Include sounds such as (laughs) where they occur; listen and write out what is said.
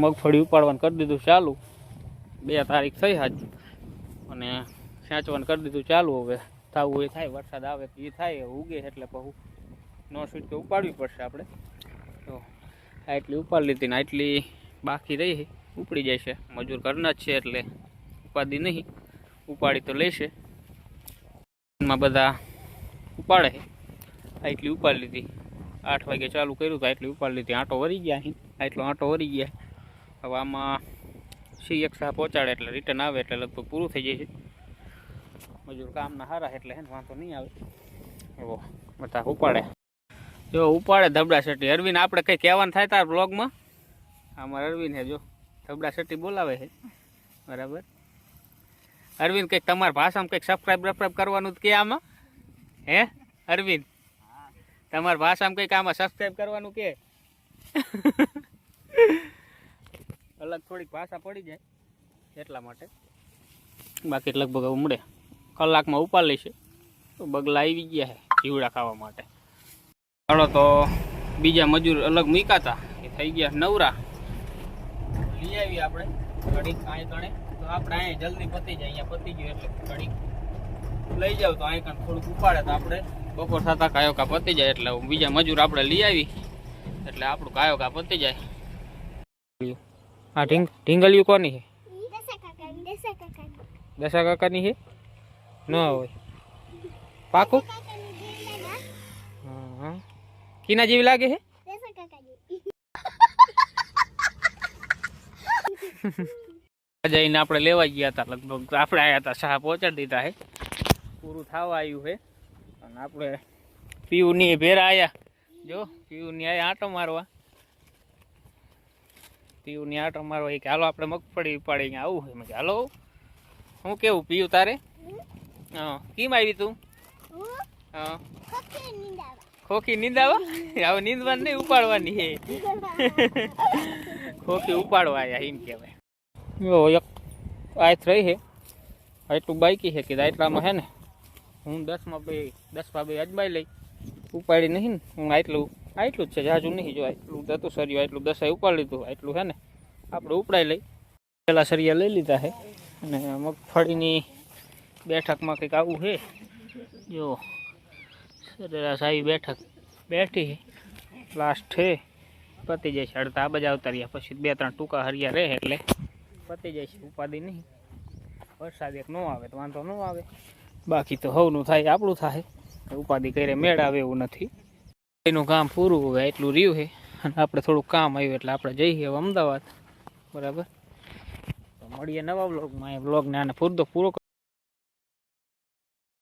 મગફળી ઉપાડવાનું કરી દીધું ચાલુ. બે તારીખ થઈ હાજ અને ખેંચવાનું કરી દીધું ચાલુ હવે. થવું એ થાય, વરસાદ આવે એ થાય, ઉગે એટલે બહુ. નો સ્વીટ તો ઉપાડવી પડશે આપણે. તો આટલી ઉપાડી લીધી ને આટલી બાકી રહી ઉપડી જાય છે. મજૂર ઘરના જ છે એટલે ઉપાડી નહીં. ઉપાડી તો લેશે. એમાં બધા ઉપાડે આટલી ઉપાડી લીધી. આઠ વાગે ચાલુ કર્યું તો એટલી ઉપાડી લીધી આંટો વરી ગયા આટલો આંટો વરી ગયા. હવે આમાં સી એક સાહ પહોંચાડે એટલે રિટર્ન આવે એટલે લગભગ પૂરું થઈ જાય છે. મજૂર કામના સારા એટલે હે વાંધો નહીં આવે. એવો બધા ઉપાડે. જો ઉપાડે ધબડા શેટી અરવિંદ, આપણે કંઈ કહેવાનું થાય તાર બ્લોગમાં આમાં અરવિંદ હે જો. ધબડા શેટી બોલાવે છે. બરાબર? અરવિંદ, કંઈક તમારા ભાષામાં કંઈક સબસ્ક્રાઈબ બબસ્ક્રાઈબ કરવાનું કે આમાં? હે? અરવિંદ. તમારા ભાષામાં કંઈક આમાં સબસ્ક્રાઈબ કરવાનું કે? અલગ થોડીક ભાષા પડી જાય એટલા માટે. બાકી લગભગ ઉમડે. કલાકમાં ઉપાડી છે. તો બગલા આવી ગયા છે જીવડા ખાવા માટે. ચાલો તો બીજા મજૂર અલગ મૂકાતા એ થઈ ગયા નવરા. લઈ આવી આપણે ઘડીક અહીં તણે. તો આપણે અહીંયા જલ્દી પતી જાય. અહીંયા પતી ગયું એટલે ઘડીક. લઈ જાવ તો અહીં થોડુંક ઉપાડે તો આપણે. બપોર થતા કાયો કા પતી જાય એટલે બીજા મજૂર આપણે લઈ આવી. એટલે આપણું કાયો કા પતી જાય. હા, ઢીંગ, ઢીંગલિયું કોની છે? દશા કાકાની છે? ન હોય. પાકું. કીના જેવી લાગે છે? જઈને આપણે લેવા ગયા હતા, લગભગ આપણે આવ્યા હતા, શાહ પહોંચાડી દીધા છે. પૂરું થવા આવ્યું છે. અને આપણે પીયુની ભેરા આવ્યા જો પીયુની આવ્યા આંટો મારવા. પીયુની આંટો મારવા. એ કે હાલો આપણે મગફળી ઉપાડી અહીંયા આવું છે મેં કીધું, હાલો. હું કેવું પીયું તારે? હા. કેમ આવી તું? હા. ખોખી નીંદાવા? (laughs) હવે નીંદવાની નહીં ઉપાડવાની હે (laughs) ખોખી ઉપાડવા આવ્યા એમ કહેવાય. એક આય રહી હે આટલું બાઈકી છે કે આટલામાં છે ને હું દસમાં બે દસમાં બે અજમાઈ લઈ. ઉપાડી નહીં ને. હું આટલું આટલું જ છે. જાજુ નહીં જો આટલું હતું સરિયું આટલું દસાઈ ઉપાડી લીધું. આટલું છે ને. આપણે ઉપડાઈ લઈ. પેલા સરિયા લઈ લીધા છે અને મગફળીની બેઠકમાં કંઈક આવું છે જો, સરેરાશ આવી બેઠક બેઠી લાસ્ટ છે પતી જાય છે અડધા આ બાજુ આવતા રહ્યા પછી બે, ત્રણ ટૂંકા હરિયા રહે એટલે પતી જાય છે ઉપાધિ નહીં. વરસાદ એક ન આવે તો વાંધો ન આવે. બાકી તો હવનું થાય, આપણું થાય. ઉપાધિ કરે મેળ આવે એવું નથી. એનું કામ પૂરું હોય, એટલું રહ્યું છે. અને આપણે થોડુંક કામ આવ્યું એટલે આપણે જઈએ અમદાવાદ. બરાબર? મળીએ નવા બ્લોગમાં એ બ્લોગને આને પૂરો પૂરો